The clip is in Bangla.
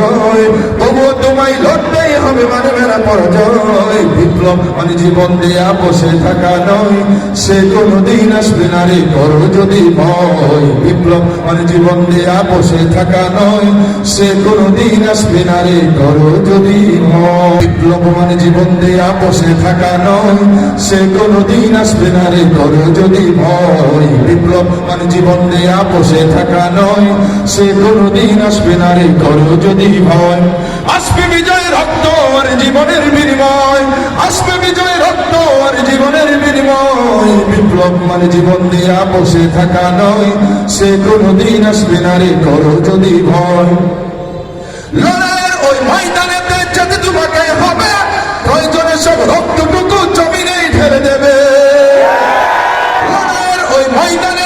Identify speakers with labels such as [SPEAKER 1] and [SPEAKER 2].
[SPEAKER 1] পরাজয়। তবুও তোমায় লড়তেই হবে মানবে না পরাজয়। মানে জীবন দেয়া বসে থাকা নয় সে কোনো দিন আসবে না রে করো যদি ভয়। বিপ্লব মানে জীবন দেয়া বসে থাকা নয় সে কোনো দিন আসবে না রে করো যদি ভয়। বিপ্লব মানে জীবন দেয়া বসে থাকা নয় সে কোনো দিন আসবে না রে করো যদি ভয়। বিপ্লব মানে জীবন দেয়া বসে থাকা নয় সে কোনো দিন আসবে না রে করো যদি ভয়। আসবে বিজয় রক্ত জীবনের বিনিময় বিপ্লব মানে জীবন দিয়া বসে থাকা নয়। সে কোনো দিন আসবে না রে, করো যদি ভয়। লড়াইয়ের ওই ময়দানেতে সব রক্তটুকু জমিনেই ঢেলে দেবে। ওই ময়দানেতে